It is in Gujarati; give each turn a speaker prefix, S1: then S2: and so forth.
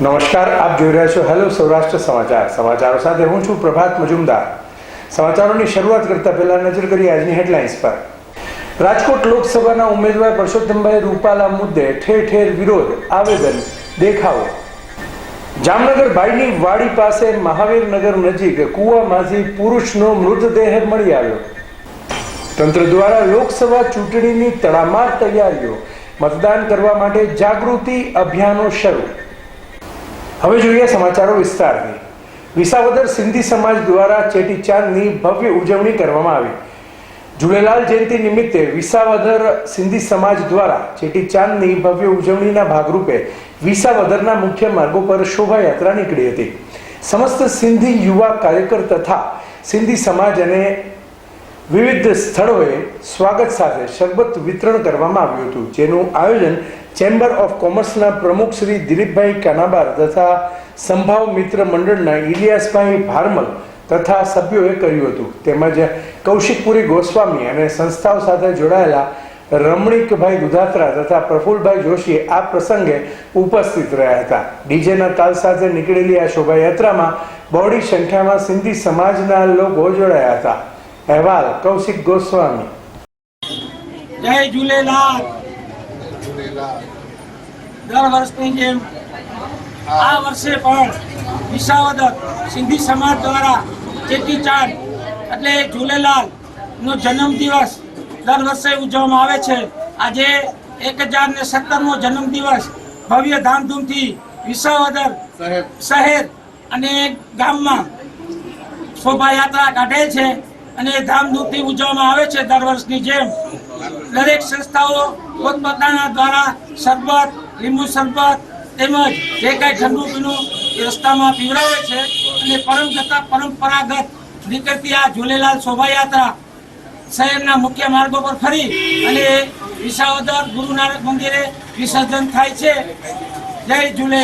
S1: નમસ્કાર, આપ જોઈ રહ્યા છો હેલો સૌરાષ્ટ્ર સમાચાર. સમાચારો સાથે હું છું પ્રભાત મજુમદાર. સમાચારોની શરૂઆત કરતા પહેલા નજર કરી આજની હેડલાઇન્સ પર. રાજકોટ લોકસભાના ઉમેદવાર પરસોત્તમભાઈ રૂપાલા મુદ્દે ઠેર ઠેર વિરોધ, આવેદન, દેખાવો. જામનગર ભાઈની વાડી પાસે મહાવીરનગર નજીક કૂવામાંથી પુરુષનો મૃતદેહ મળી આવ્યો. તંત્ર દ્વારા લોકસભા ચૂંટણીની તડામાર તૈયારીઓ, મતદાન કરવા માટે જાગૃતિ અભિયાનો શરૂ. હવે જોઈએ સમાચારો વિસ્તારની. વિસાવદર સિંધી સમાજ દ્વારા ચેટીચાંદની ભવ્ય ઉજવણી કરવામાં આવી. ઝૂલેલાલ જયંતિ નિમિત્તે વિસાવદર સિંધી સમાજ દ્વારા ચેટીચાંદની ભવ્ય ઉજવણીના ભાગરૂપે વિસાવદરના મુખ્ય માર્ગો પર શોભાયાત્રા નીકળી હતી. સમસ્ત સિંધી યુવા કાર્યકર તથા સિંધી સમાજ અને વિવિધ સ્થળોએ સ્વાગત સાથે શરબત વિતરણ કરવામાં આવ્યું હતું, જેનું આયોજન ચેમ્બર ઓફ કોમર્સના પ્રમુખ શ્રી દિલીપભાઈ કાનાબાર તથા સંભાવ મિત્ર મંડળના ઇલિયાસભાઈ ભારમલ તથા સભ્યોએ કર્યું હતું. તેમજ કૌશિકપુરી ગોસ્વામી અને સંસ્થાઓ સાથે જોડાયેલા રમણીકભાઈ દુધાત્રા તથા પ્રફુલભાઈ જોશી આ પ્રસંગે ઉપસ્થિત રહ્યા હતા. ડીજેના તાલ સાથે નીકળેલી આ શોભાયાત્રામાં બહોળી સંખ્યામાં સિંધી સમાજના લોકો જોડાયા હતા. અહેવાલ, કૌશિક ગોસ્વામી.
S2: જય ઝૂલેલાલ દર વર્ષની જેમ આ વર્ષે પણ વિસાવદર સિંધી સમાજ દ્વારા ચેટીચાંદ એટલે ઝૂલેલાલ નો જન્મ દિવસ દર વર્ષે ઉજવવામાં આવે છે. આજે એક હજાર ને સત્તરમો જન્મ દિવસ ભવ્ય ધામધૂમથી વિસાવદર શહેર અને ગામમાં શોભાયાત્રા કાઢે છે. અને ધામધૂમથી ઉજવવામાં આવે છે દર વર્ષની જેમ. દરેક સંસ્થાઓ પોતપોતાના દ્વારા શરબત, લીંબુ શરબત તેમજ જે કાંઈ ઠંડુ પીણું રસ્તામાં પીવડાવે છે અને પરંગતા પરંપરાગત નીકળતી આ ઝૂલેલાલ શોભાયાત્રા શહેરના મુખ્ય માર્ગો પર ફરી અને વિસાવદર ગુરુ નાનક મંદિરે વિસર્જન થાય છે. જય ઝૂલે